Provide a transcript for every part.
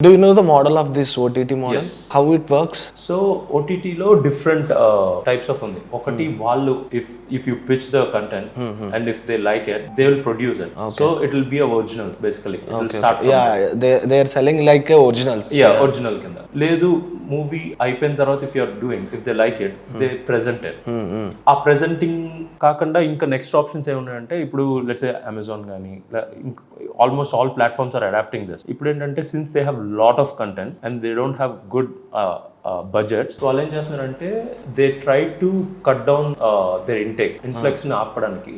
Do you know the model of this OTT model? Yes. How it works? So ఓటీటీలో different types of ఉంది. ఒకటి Hmm. వాళ్ళు if if you pitch the content and if they like it they will produce it so it will be original basically start Yeah, they they are selling like uh, originals. Yeah original కింద లేదు movie అయిపోయిన తర్వాత if you're doing if they like it they present it ఆ presenting కాకుండా ఇంకా next options ఏమున్నాయంటే ఇప్పుడు let's Amazon కానీ almost all platforms are adapting this ఇప్పుడు ఏంటంటే since they have lot of content and they don't have good uh, budgets వాళ్ళు ఏం చేస్తున్నారంటే they try to cut down their intake ఇన్ఫ్లెక్స్ని ఆపడానికి.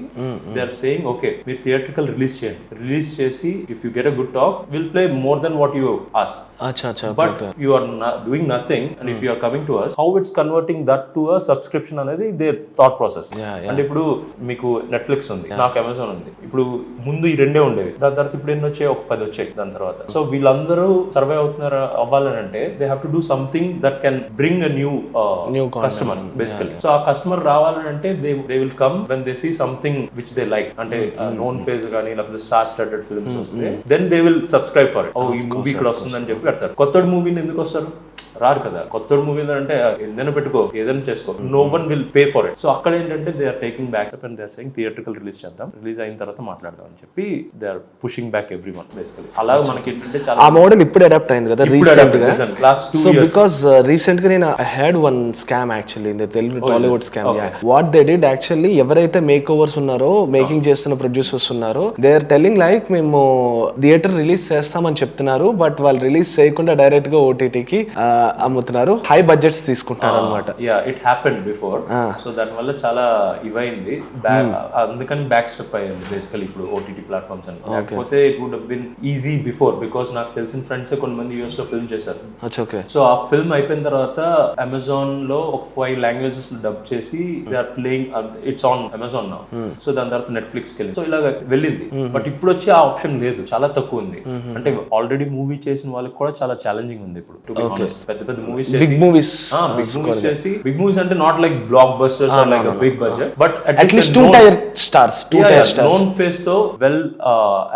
దే ఆర్ సేయింగ్ ఓకే మీరు theatrical release చేయండి. Release చేసి if you get a good talk will play more then what you acha. But you are doing nothing and if you are coming to us how it's converting that to a subscription అనేది they thought process. అంటే ఇప్పుడు మీకు Netflix ఉంది నాకు Amazon ఉంది. ఇప్పుడు ముందు ఈ రెండే ఉండేవి. దాని తర్వాత ఇప్పుడు ఎన్ని వచ్చాయి? ఒక పది వచ్చాయి దాని తర్వాత. సో వీళ్ళందరూ సర్వే అవుతున్నారు అవ్వాలని అంటే they have to do something that can bring a new New content. Customer basically so ఆ కస్టమర్ రావాలని అంటే they they will come when they see something which they like అంటే నోన్ ఫేజ్ కానీ లేకపోతే స్టార్ స్టార్టెడ్ ఫిల్మ్స్ వస్తే then they will subscribe for ఓ ఈ movie ఇక్కడ వస్తుందని చెప్పి పెడతారు. కొత్త మూవీని ఎందుకు వస్తారు? రారు కదా. కొత్త మూవీ అంటే ఏదైనా పెట్టుకో ఏదైనా చేసుకో no one will pay for it so అక్కడ ఏంటంటే they are taking back and they are saying theatrical release చేద్దాం రిలీజ్ అయిన తర్వాత మాట్లాడదాం అని చెప్పి they are pushing back every one basically అలా మనకి ఏంటంటే ఆ చాలా మోడల్ ఇప్పుడు అడాప్ట్ అయింది కదా రీసెంట్గా లాస్ట్ సో బికాస్ రీసెంట్గా నేను I had one scam actually in Telugu Tollywood scam what they did actually ఎవరైతే మేక్ ఓవర్స్ ఉన్నారో మేకింగ్ చేస్తున్న ప్రొడ్యూసర్స్ ఉన్నారో దే ఆర్ టెల్లింగ్ లైక్ మేము థియేటర్ రిలీజ్ చేస్తామని చెప్తున్నారు బట్ వాళ్ళు రిలీజ్ చేయకుండా డైరెక్ట్గా ఓటీటీకి అమ్ముతున్నారు. హై బడ్జెట్స్ తీసుకుంటారు అనమాట yeah it happen before so దానివల్ల చాలా ఇవైంది. బ్యాక్ అందుకని బ్యాక్ స్టెప్ అయ్యింది బేసికలీ ఇప్పుడు ఓటీటీ ప్లాట్ఫామ్స్ అని. లేకపోతే it would been easy before because నాకు తెలిసిన ఫ్రెండ్స్ కొంతమంది యూఎస్లో ఫిల్మ్ చేశారు. సో ఆ ఫిల్మ్ అయిపోయిన తర్వాత అమెజాన్లో ఒక ఫైవ్ లాంగ్వేజెస్లో డబ్ చేసి they are playing it's on Amazon నా సో దాని తర్వాత నెట్ఫ్లిక్స్కి వెళ్ళింది సో ఇలాగ వెళ్ళింది. బట్ ఇప్పుడు వచ్చి ఆ ఆప్షన్ లేదు. చాలా తక్కువ ఉంది. అంటే ఆల్రెడీ మూవీ చేసిన వాళ్ళకి కూడా చాలా ఛాలెంజింగ్ ఉంది ఇప్పుడు. పెద్ద పెద్ద movies big movies big movies చేసి బిగ్ మూవీస్ అంటే not like blockbusters like big budget but at least two tier stars two tier stars known ఫేస్తో well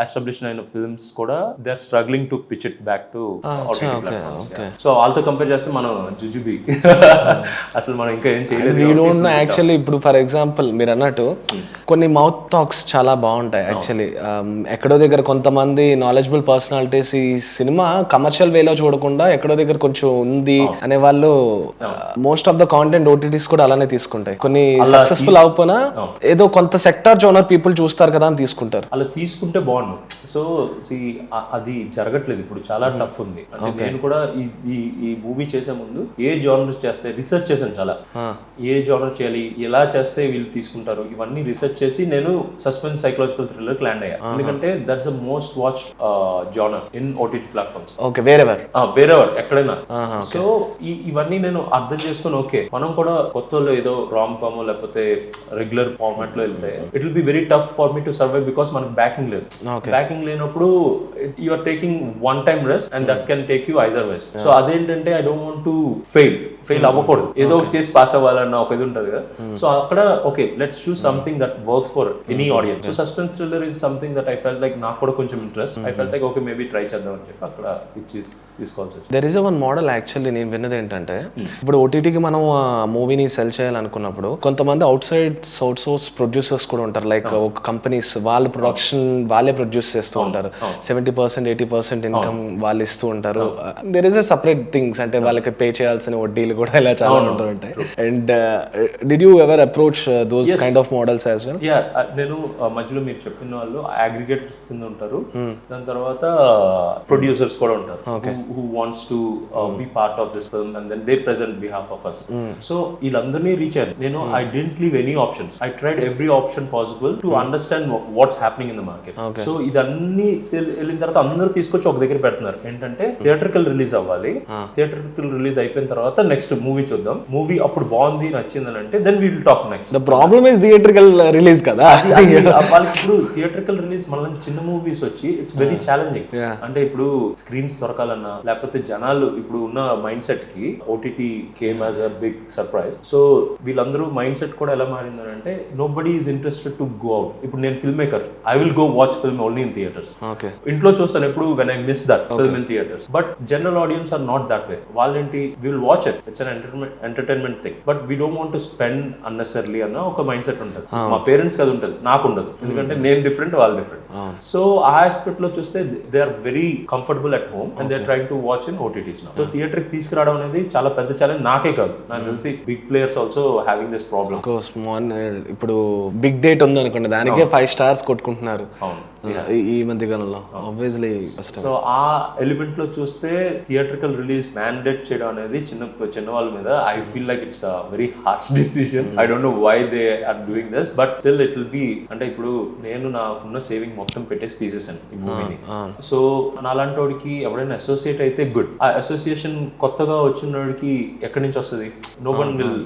establish అయిన ఫిల్మ్స్ కూడా they are struggling to pitch it back to so వాళ్ళతో compare చేస్తే మనం జుజుబి అసలు మనం ఇంకా ఏం చేయలేదు వీ డోంట్ నో యాక్చువల్లీ ఇప్పుడు ఫర్ ఎగ్జాంపుల్ మీరు అన్నట్టు కొన్ని మౌత్ టాక్స్ చాలా బాగుంటాయి యాక్చువల్లీ ఎక్కడో దగ్గర కొంతమంది నాలెడ్జబుల్ పర్సనాలిటీస్ ఈ సినిమా కమర్షియల్ వేలో చూడకుండా ఎక్కడో దగ్గర కొంచెం ఉంది అనే వాళ్ళు most of the content OTTs కూడా అలానే తీసుకుంటాయి. కొన్ని సక్సెస్ఫుల్ అవ్వకపోయినా ఏదో కొంత సెక్టార్ జోనర్ పీపుల్ చూస్తారు కదా అని తీసుకుంటారు. అలా తీసుకుంటే బాగుండు. సో సి అది జరగట్లేదు ఇప్పుడు. చాలా టఫ్ ఉంది. అంటే నేను కూడా ఈ ఈ ఈ మూవీ చేసే ముందు ఏ జానర్ చేస్తే రీసెర్చ్ చేశాను చాలా. ఏ జానర్ చేయాలి ఎలా చేస్తే వీళ్ళు తీసుకుంటారు ఇవన్నీ రీసెర్చ్ చేసి నేను సస్పెన్స్ సైకలాజికల్ థ్రిల్లర్ ల్యాండ్ అయ్యా. ఎందుకంటే that's the most watched genre in OTT platforms okay wherever wherever ఎక్కడైనా. సో ఇవన్నీ నేను అర్థం చేసుకుని ఓకే మనం కూడా కొత్త ఏదో రామ్ కామ్ లేకపోతే రెగ్యులర్ ఫార్మాట్లో వెళ్తే it will be very tough for me to survive because మనకు బ్యాకింగ్ లేదు. బ్యాకింగ్ లేనప్పుడు you are taking one time rest and that can take you either ways so అదేంటంటే I don't want to fail fail అవ్వకూడదు. ఏదో ఒకటి చేసి pass అవ్వాలన్న ఒక ఇది ఉంటుంది కదా. సో అక్కడ okay let's choose something that works for any audience so suspense thriller is something that I felt like నాకు కూడా కొంచెం interest I felt like okay maybe try చేద్దాం అని చెప్పి అక్కడ ఇచ్చి తీసుకోవాల్సి వచ్చింది. There is one model actually నేను విన్నది ఏంటంటే ఇప్పుడు ఓటీటీకి మనం మూవీని సెల్ చేయాలనుకున్నప్పుడు కొంతమంది outside outsource producers కూడా ఉంటారు. లైక్ ఒక కంపెనీస్ వాళ్ళ ప్రొడక్షన్ వాళ్ళే ప్రొడ్యూస్ చేస్తూ ఉంటారు. Seventy percent eighty percent income వాళ్ళు ఇస్తూ ఉంటారు. There is a separate things అంటే వాళ్ళకి పే చేయాల్సిన వడ్డీలు కూడా ఇలా చాలా ఉంటూ ఉంటాయి uh, and did you ever approach those kind of models as well yeah నేను ఆ, మధ్యలో మీరు చెప్పిన వాళ్ళు అగ్రిగేట్ కింద ఉంటారు. దాని తర్వాత ప్రొడ్యూసర్స్ కూడా ఉంటారు. Who wants to be part of this film and then they present behalf of us so వీళ్ళందరినీ రీచ్ అయ్యాను నేను I didn't leave any options I tried every option possible to understand what's happening in the market so ఇదన్నీ వెళ్ళిన తర్వాత అందరూ తీసుకొచ్చి ఒక దగ్గర పెడుతున్నారు. ఏంటంటే థియేటర్కల్ రిలీజ్ అవ్వాలి. థియేటర్కల్ రిలీజ్ అయిపోయిన తర్వాత నెక్స్ట్ మూవీ చూద్దాం. మూవీ అప్పుడు బాగుంది నచ్చిందని అంటే then will talk next the problem is theatrical release కదా. వాళ్ళకి ఇప్పుడు థియేటర్కల్ రిలీజ్ మళ్ళీ చిన్న మూవీస్ వచ్చి ఇట్స్ వెరీ ఛాలెంజింగ్. అంటే ఇప్పుడు స్క్రీన్స్ దొరకాలన్నా లేకపోతే జనాలు ఇప్పుడు ఉన్న మైండ్ సెట్కి OTT came as a big surprise so వీళ్ళందరూ మైండ్ సెట్ కూడా ఎలా మారిందని అంటే nobody is interested to go out ఇప్పుడు నేను film maker I will go watch film only in theatres okay ఇంట్లో చూస్తాను ఎప్పుడు when I miss that film in theatres but general audience are not that way వాళ్ళేంటి? Will watch it it's an entertainment entertainment thing but we don't want to spend unnecessarily అన్న ఒక mind set ఉంటుంది మా parents అది ఉంటుంది. నాకు ఉండదు ఎందుకంటే నేను డిఫరెంట్ వాళ్ళు డిఫరెంట్ సో ఆ ఆస్పెక్ట్లో చూస్తే they are very comfortable at home and they trying to watch in OTTs so థియేటర్కి తీసుకురావడం అనేది చాలా పెద్ద ఛాలెంజ్ నాకే కాదు. నాకు తెలిసి big players also having this problem small ఇప్పుడు బిగ్ డేట్ ఉంది అనుకోండి దానికే ఫైవ్ స్టార్స్ కొట్టుకుంటున్నారు. అవును. ఈ- ఈ మధ్య కాలంలో. ఆబ్వియస్లీ సో ఆ ఎలిమెంట్లో చూస్తే థియేట్రికల్ రిలీజ్ మ్యాండేట్ చేయడం అనేది చిన్న చిన్న వాళ్ళ మీద I feel like it's very harsh decision I don't know why they are doing this but still it will be అంటే ఇప్పుడు నేను నాకున్న సేవింగ్ మొత్తం పెట్టేసి తీసేసాను ఈ మూవీని సో నాలాంటి వాడికి ఎవరైనా అసోసియేట్ అయితే గుడ్ ఆ అసోసియేషన్ కొత్తగా వచ్చిన వాడికి ఎక్కడి నుంచి వస్తుంది? No one will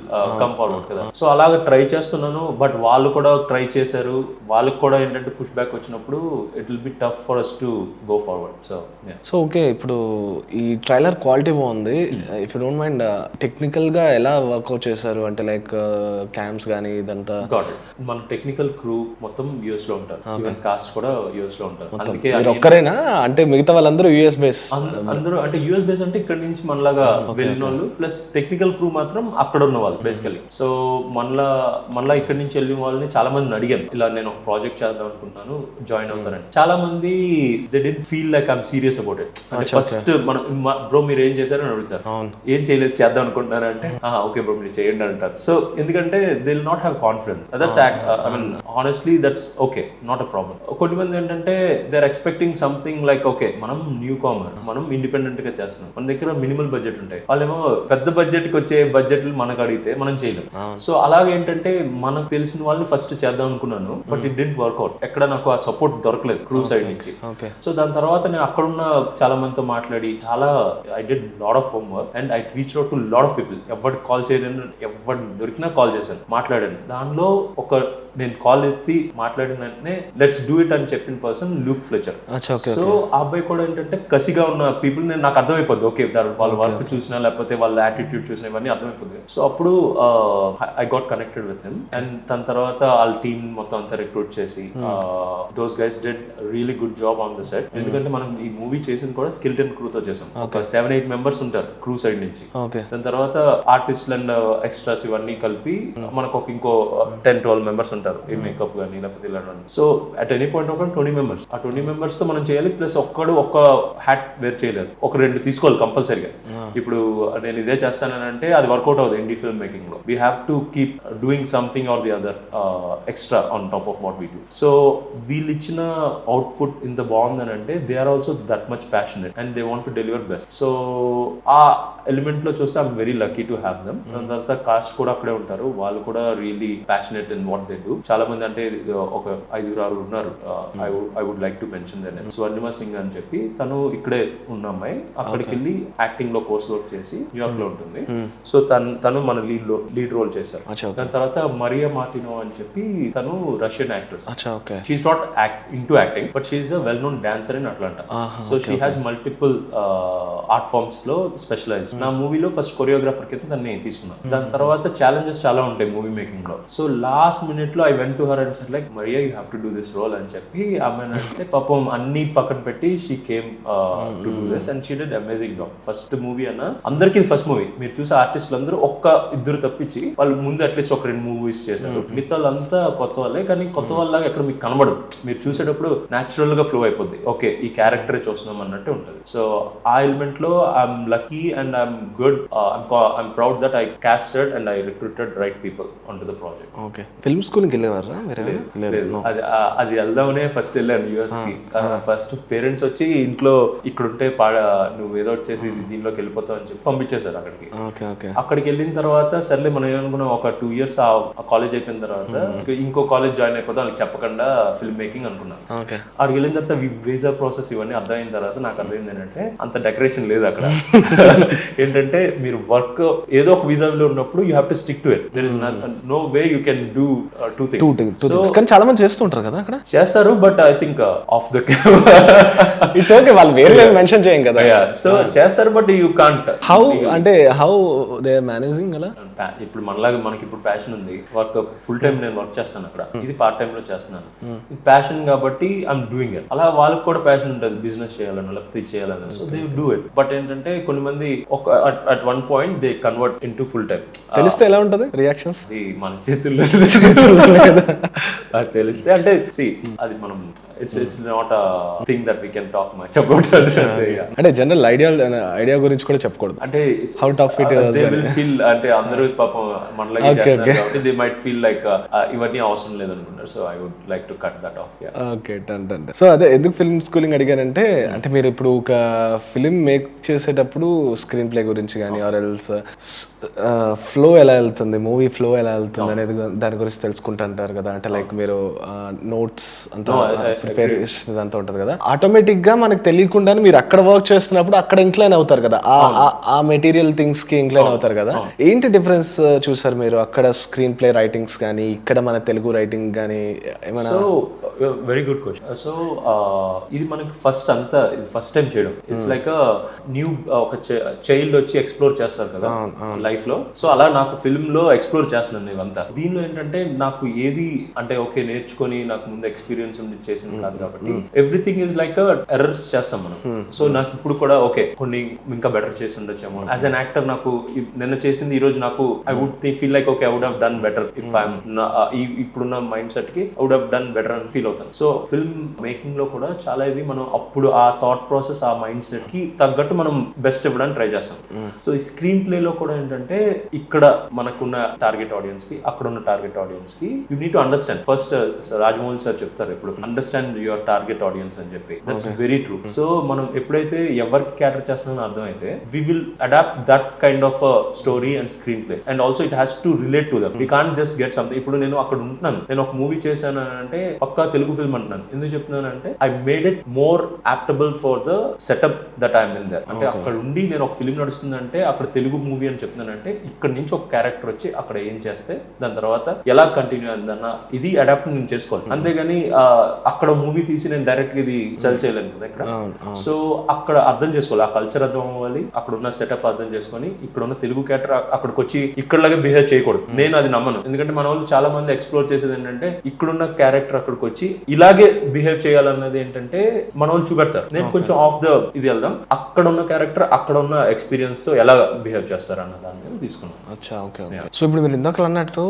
come forward కదా. సో అలాగ ట్రై చేస్తున్నాను బట్ వాళ్ళు కూడా ట్రై చేశారు. వాళ్ళకి కూడా ఏంటంటే పుష్ బ్యాక్ వచ్చినప్పుడు it will be tough for us to go forward so so okay ఇప్పుడు ఈ ట్రైలర్ క్వాలిటీ బాగుంది. ఇఫ్ యూ డోంట్ మైండ్ టెక్నికల్గా ఎలా వర్కౌట్ చేశారు? అంటే లైక్ క్యామ్స్ కానీ ఇదంతా? మన టెక్నికల్ క్రూ మొత్తం యుఎస్లో ఉంటారు. కాస్ట్ కూడా యుఎస్లో ఉంటారు. అందుకే ఒక్కరేనా? అంటే మిగతా వాళ్ళందరూ యూఎస్ బేస్ అంద- అందరూ అంటే యుఎస్ బేస్ అంటే ఇక్కడ నుంచి మనలాగా వెళ్ళిన వాళ్ళు ప్లస్ టెక్నికల్ క్రూ మాత్రం అక్కడ ఉన్న వాళ్ళు బేసికలీ సో మనలా మనలా ఇక్కడ నుంచి వెళ్ళిన వాళ్ళని చాలా మందిని అడిగాను. ఇలా నేను ఒక ప్రాజెక్ట్ చేద్దాం అనుకుంటున్నాను జాయిన్ అవుతారని చాలా మంది they didn't feel like I'm serious about it first మనం బ్రో మీరు ఏం చేశారని అడుగుతారు. ఏం చేయలేదు చేద్దాం అనుకుంటున్నారు అంటే ఓకే బ్రో మీరు చేయండి అంటారు. సో ఎందుకంటే they will not have confidence that's I mean honestly that's okay not a problem కొంతమంది ఏంటంటే they are expecting something like okay మనం న్యూ కామర్ మనం ఇండిపెండెంట్గా చేస్తున్నాం. మన దగ్గర మినిమల్ బడ్జెట్ ఉంటాయి. వాళ్ళేమో పెద్ద బడ్జెట్కి వచ్చే బడ్జెట్లు మనకు అడిగితే మనం చేయలేం. సో అలాగే ఏంటంటే మనకు తెలిసిన వాళ్ళని ఫస్ట్ చేద్దాం అనుకున్నాను బట్ ఇట్ డెంట్ వర్క్అవుట్ ఎక్కడ నాకు ఆ సపోర్ట్ దొరకలేదు క్రూ సైడ్ నుంచి. ఓకే. సో దాని తర్వాత నేను అక్కడున్న చాలా మందితో మాట్లాడి చాలా I did lot of homework and I reach out to lot of people ఎవరికి కాల్ చేయలేను ఎవరు దొరికినా కాల్ చేశాను. మాట్లాడాను. దానిలో ఒక నేను కాల్ ఎత్తి మాట్లాడిన వెంటనే లెట్స్ డూ ఇట్ అని చెప్పిన పర్సన్ లూక్ ఫ్లెచర్. సో ఆ అబ్బాయి కూడా ఏంటంటే కసిగా ఉన్న పీపుల్ నేను నాకు అర్థమైపోద్ది. ఓకే వాళ్ళ వర్క్ చూసినా లేకపోతే వాళ్ళ యాటిట్యూడ్ చూసినా ఇవన్నీ అర్థమైపోద్ది. సో అప్పుడు I got connected with him and దాని తర్వాత వాళ్ళ టీమ్ మొత్తం అంతా రిక్రూట్ చేసి those guys did really good job on the set ఎందుకంటే మనం ఈ మూవీ చేసింది కూడా స్కిల్టన్ క్రూతో చేసాం. ఒక సెవెన్ ఎయిట్ మెంబర్స్ ఉంటారు క్రూ సైడ్ నుంచి. ఓకే. దాని తర్వాత ఆర్టిస్ట్ అండ్ ఎక్స్ట్రాస్ ఇవన్నీ కలిపి మనకు ఒక ఇంకో టెన్ ట్వెల్వ్ మెంబర్స్ ఉంటారు. ఈ మేకప్ కానీ లేకపోతే ఇలా so at any point of twenty members ఆ ట్వంటీ మెంబర్స్తో మనం చేయాలి ప్లస్ ఒక్కడు ఒక్క హ్యాట్ వేర్ చేయలేదు ఒక రెండు తీసుకోవాలి కంపల్సరీగా. ఇప్పుడు నేను ఇదే చేస్తానని అంటే అది వర్కౌట్ అవుతుంది indie film మేకింగ్లో. We have to keep doing something or the other extra on top of what we do so వీళ్ళు ఇచ్చిన అవుట్పుట్ ఇంత బాగుందని అంటే they are also that much passionate and they want to deliver best so ఆ ఎలిమెంట్లో చూస్తే I'm very lucky to have them దాని తర్వాత కాస్ట్ కూడా అక్కడే ఉంటారు. వాళ్ళు కూడా really passionate in what they do చాలా మంది అంటే ఒక ఐదుగురు ఆరు ఉన్నారు. I would I would like to mention there Swarnima Singh అని చెప్పి తను ఇక్కడే ఉన్న అమ్మాయి. అక్కడికి వెళ్ళి యాక్టింగ్లో కోర్స్ వర్క్ చేసి న్యూయార్క్లో ఉంటుంది. సో తను తను మన లీడ్లో లీడ్ రోల్ చేశారు. దాని తర్వాత మరియా మార్టినో అని చెప్పి తను Russian actress she's not act in to acting but she's a well known dancer in Atlanta so she has multiple art ఫార్మ్స్లో specialise నా మూవీలో ఫస్ట్ కొరియోగ్రాఫర్ కింద దాన్ని తీసుకున్నాను. దాని తర్వాత ఛాలెంజెస్ చాలా ఉంటాయి మూవీ మేకింగ్లో. సో లాస్ట్ మినిట్ లో I went to her and said like Maria you have to do this role అని చెప్పి ఆమె అంటే పాపం అన్ని పక్కన పెట్టి she came to do this and she did amazing job first movie అన్న అందరికీ ఫస్ట్ మూవీ మీరు చూసే ఆర్టిస్టులు అందరూ ఒక్క ఇద్దరు తప్పించి వాళ్ళు ముందు అట్లీస్ట్ ఒక రెండు మూవీస్ చేశారు. మిగతా వాళ్ళంతా కొత్త వాళ్ళే కానీ కొత్త వాళ్ళగా ఎక్కడ మీకు కనబడదు. మీరు చూసేటప్పుడు న్యాచురల్గా ఫ్లో అయిపోద్ది. ఓకే ఈ క్యారెక్టర్ చూస్తున్నాం అన్నట్టు ఉంటుంది. సో ఆ ఎలిమెంట్లో I'm lucky and I'm good I'm proud that I casted and I recruited right people on to the project okay film స్కూల్కి వెళ్ళేవారా మీరు లేదు అది అది వెళ్దామనే ఫస్ట్ వెళ్ళాను యుఎస్కి. ఫస్ట్ పేరెంట్స్ వచ్చి ఇంట్లో ఇక్కడ ఉంటే పాడ నువ్వు ఏదో ఒకటి చేసి దీనిలోకి వెళ్ళిపోతావు అని చెప్పి పంపించేశారు అక్కడికి. Okay okay. అక్కడికి వెళ్ళిన తర్వాత సర్లే మనం ఏమనుకున్నాం ఒక టూ ఇయర్స్ ఆ కాలేజ్ అయిపోయిన తర్వాత ఇంకో కాలేజ్ జాయిన్ అయిపోతాం వాళ్ళకి చెప్పకుండా ఫిల్మ్ మేకింగ్ అనుకున్నాను ఓకే. అక్కడికి వెళ్ళిన తర్వాత వీసా ప్రాసెస్ ఇవన్నీ అర్థమైన తర్వాత నాకు అర్థమైంది ఏంటంటే అంత డెకరేషన్ లేదు అక్కడ. ఏంటంటే మీరు వర్క్ ఏదో ఒక వీసాలో ఉన్నప్పుడు you have to stick to it there is no way you can do too too too కానీ చాలా మంది చేస్తుంటారు కదా అక్కడ? చేస్తారు but I think of the it's okay వాళ్ళు వేరే మెన్షన్ చేయం కదా. సో చేస్తారు బట్ యూ కాంట్ హౌ అంటే హౌ దే మేనేజింగ్ అలా? ఇప్పుడు మనలాగా మనకి ఇప్పుడు ప్యాషన్ ఉంది. వర్క్ ఫుల్ టైం నేను వర్క్ చేస్తాను అక్కడ. ఇది పార్ట్ టైం లో చేస్తున్నాను. ఇది ప్యాషన్ కాబట్టి ఐఎమ్ డూయింగ్ ఇట్ అలా వాళ్ళకి కూడా ప్యాషన్ ఉంటుంది. బిజినెస్ చేయాలని లేకపోతే ఇది చేయాలని. So they do it but ఏంటంటే కొన్ని మంది ఒక at one point they convert in full time తెలిస్తే ఎలా ఉంటది? రియాక్షన్స్ మన చేతుల్లో అది తెలిస్తే అంటే see, అది మనం it's it's not thing that we can talk much about అంటే జనరల్ ఐడియా ఐడియా గురించి కూడా చెప్పకూడదు. అంటే tough it is they will feel అంటే అందరూ పాపం మనలాగే చేస్తున్నారు కాబట్టి దే మైట్ ఫీల్ లైక్ ఇవన్నీ అవసరం లేదనుకుంటారు. So I would like to cut that off yeah okay టన్ టన్ సో అదే ఎందుకు ఫిల్మ్ స్కూలింగ్ అడిగానంటే అంటే మీరు ఇప్పుడు ఒక ఫిలిం మేక్ చేసేటప్పుడు స్క్రీన్ ప్లే గురించి కానీ ఆర్ ఎల్స్ ఫ్లో ఎలా వెళ్తుంది మూవీ ఫ్లో ఎలా వెళ్తుంది అనేది దాని గురించి తెలుసుకుంటుంటారు కదా. అంటే లైక్ మీరు నోట్స్ అంతా ప్రిపేర్ అంతా ఉంటుంది కదా. ఆటోమేటిక్గా మనకు తెలియకుండానే మీరు అక్కడ వర్క్ చేస్తున్నప్పుడు అక్కడ ఇంక్లైన్ అవుతారు కదా. ఆ- మెటీరియల్ థింగ్స్కి ఇంక్లైన్ అవుతారు కదా. ఏంటి డిఫరెన్స్ చూసారు మీరు అక్కడ స్క్రీన్ ప్లే రైటింగ్స్ కానీ ఇక్కడ మన తెలుగు రైటింగ్ కానీ ఏమైనా? Very good question. సో ఇది మనకి ఫస్ట్ అంతా ఇది ఫస్ట్ టైం చేయడం. ఇట్స్ లైక్ న్యూ ఒక చైల్డ్ వచ్చి ఎక్స్ప్లోర్ చేస్తారు కదా లైఫ్లో. సో అలా నాకు ఫిల్మ్లో ఎక్స్ప్లోర్ చేస్తున్నాను ఇవంతా దీనిలో ఏంటంటే నాకు ఏది అంటే ఓకే నేర్చుకొని నాకు ముందు ఎక్స్పీరియన్స్ ఉండి చేసింది కాదు కాబట్టి ఎవ్రీథింగ్ ఇస్ లైక్ ఎర్రర్స్ చేస్తాం మనం. సో నాకు ఇప్పుడు కూడా ఓకే కొన్ని ఇంకా బెటర్ చేసి ఉండొచ్చేమో. యాజ్ అన్ యాక్టర్ నాకు నిన్న చేసింది ఈ రోజు నాకు I would feel like okay I would have done better if I'm ఇప్పుడున్న మైండ్ సెట్కి I would have done better అని ఫీల్ అవుతాను సో ఫిల్మ్ మేకింగ్లో కూడా చాలా ఇవి మనం అప్పుడు ఆ థాట్ ప్రాసెస్ ఆ మైండ్ సెట్కి తగ్గట్టు మనం బెస్ట్ ఇవ్వడానికి ట్రై చేస్తాం. సో ఈ స్క్రీన్ ప్లే లో కూడా ఏంటంటే ఇక్కడ మనకున్న టార్గెట్ ఆడియన్స్కి అక్కడ ఉన్న టార్గెట్ ఆడియన్స్కి you need to understand first Rajamouli sir చెప్తారు ఇప్పుడు అండర్స్టాండ్ యువర్ టార్గెట్ ఆడియన్స్ అని చెప్పి. దట్స్ వెరీ ట్రూ సో మనం ఎప్పుడైతే ఎవరికి క్యాటర్ చేస్తున్నామో అర్థమైతే we will adapt that kind of story and screenplay and also it has to relate to them we can just get something ఇప్పుడు నేను అక్కడ ఉంటున్నాను. నేను ఒక మూవీ చేశాను అంటే పక్కా తెలుగు ఫిల్మ్ అంటున్నాను. ఎందుకు చెప్తున్నాను అంటే I made it more adaptable for the setup that I'm in there అంటే అక్కడ ఉండి నేను ఒక ఫిల్మ్ నడుస్తుందంటే అక్కడ తెలుగు మూవీ అని చెప్తున్నానంటే ఇక్కడ నుంచి ఒక క్యారెక్టర్ వచ్చి అక్కడ ఏం చేస్తే దాని తర్వాత ఎలా కంటిన్యూ అయిందన్న ఇది అడాప్ట్ నేను చేసుకోవాలి. అంతేగాని ఆ, అక్కడ మూవీ తీసి నేను డైరెక్ట్ ఇది సెల్ చేయలేను కదా ఇక్కడ. సో అక్కడ అర్థం చేసుకోవాలి. ఆ కల్చర్ అర్థం అవ్వాలి. అక్కడ ఉన్న సెటప్ అర్థం చేసుకొని ఇక్కడ ఉన్న తెలుగు క్యారెక్టర్ అక్కడికి వచ్చి ఇక్కడలాగే బిహేవ్ చేయకూడదు. నేను అది నమ్మను. ఎందుకంటే మన వాళ్ళు చాలా మంది ఎక్స్ప్లోర్ చేసేది ఏంటంటే ఇక్కడున్న క్యారెక్టర్ అక్కడికి వచ్చి ఇలాగే బిహేవ్ చేయాలన్నది ఏంటంటే మన వాళ్ళు చూపెడతారు. నేను కొంచెం ఆఫ్ ద ఇది వెళ్దాం. అక్కడ ఉన్న క్యారెక్టర్ అక్కడ ఉన్న ఎక్స్పీరియన్స్తో ఎలా బిహేవ్ చేస్తారు అన్న దాని మీద తీసుకున్నాను అచ్చా ఓకే ఓకే. సో ఇప్పుడు మీరు ఇందాక అన్నట్టు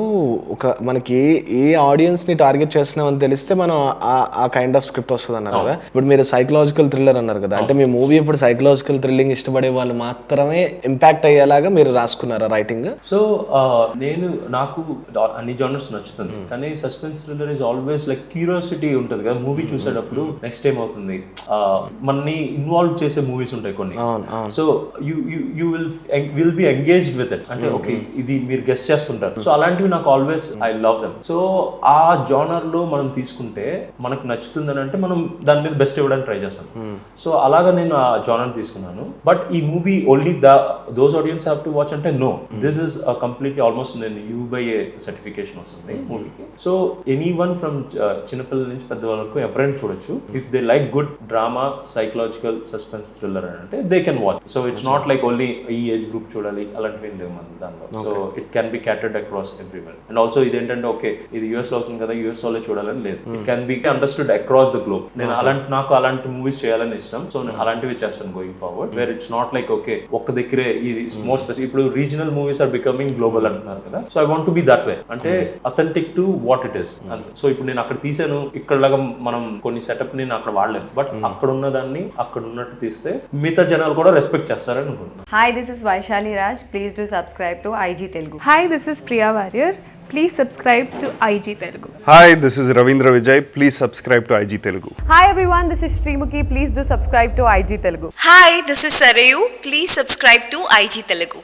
ఒక మనకి ఏ ఆడియన్స్ని టార్గెట్ చేస్తున్నామని తెలిస్తే మనం ఆ- కైండ్ ఆఫ్ స్క్రిప్ట్ వస్తుంది అన్నారు కదా. ఇప్పుడు మీరు సైకలాజికల్ థ్రిల్లర్ అన్నారు కదా. అంటే మీ మూవీ ఇప్పుడు సైకలాజికల్ థ్రిల్లింగ్ ఇష్టపడే వాళ్ళు మాత్రమే ఇంపాక్ట్ అయ్యేలాగా మీరు రాసుకున్నారా రైటింగ్ సో నేను నాకు అన్ని జానర్స్ నచ్చుతుంది. కానీ suspense thriller is always like curiosity ఉంటుంది కదా మూవీ చూసేటప్పుడు నెక్స్ట్ టైం అవుతుంది. మనని ఇన్వాల్వ్ చేసే మూవీస్ ఉంటాయి కొన్ని. So you will will be engaged with it అంటే ఓకే ఇది మీరు గెస్ట్ చేస్తుంటారు. సో అలాంటివి నాకు always I love them so ఆ జానర్లో మనం తీసుకుంటే మనకు నచ్చుతుందని అంటే మనం దాని మీద బెస్ట్ ఇవ్వడానికి ట్రై చేస్తాం. సో అలాగా నేను ఆ జానర్ తీసుకున్నాను. బట్ ఈ movie only the those audience have to watch అంటే no this is completely almost నేను యూ బై ఏ సర్టిఫికేషన్ వస్తుంది మూవీకి సో ఎనీ వన్ ఫ్రమ్ చిన్నపిల్లల నుంచి పెద్ద వరకు ఎవరైనా చూడొచ్చు. If they like good drama psychological suspense thriller అని అంటే they can watch so it's not like only ఈ ఏజ్ గ్రూప్ చూడాలి అలాంటివి లేవు మన దానిలో so it can be catered across everyone and also ఇదేంటంటే ఓకే ఇది యూఎస్లో అవుతుంది కదా యూఎస్ వాళ్ళే చూడాలని లేదు. It can be understood across the globe నేను అలాంటి నాకు అలాంటి మూవీస్ చేయాలని ఇష్టం. సో నేను అలాంటివి చేస్తాను going forward where it's not like okay ఒక్క దగ్గరే ఇది మోర్ స్పెసిఫిక్ ఇప్పుడు regional movies are becoming global అంటున్నారు కదా. So I want to be that way అంటే authentic to what it is so ఇప్పుడు నేను అక్కడ తీసాను ఇక్కడ లాగా మనం కొన్ని సెటప్ నేను అక్కడ వాడలేను బట్ అక్కడ ఉన్న దాన్ని అక్కడ ఉన్నట్టు తీస్తే మిగతా జనాలు కూడా రెస్పెక్ట్ చేస్తారని అనుకుంటున్నాను Hi, this is Vaishali Raj. Please do subscribe to IG Telugu. Hi, this is Priya Warrior. Please subscribe to IG Telugu. Hi this is Ravindra Vijay please subscribe to IG Telugu Hi everyone, this is Srimuki. Please do subscribe to IG Telugu. Hi this is Sarayu please subscribe to IG Telugu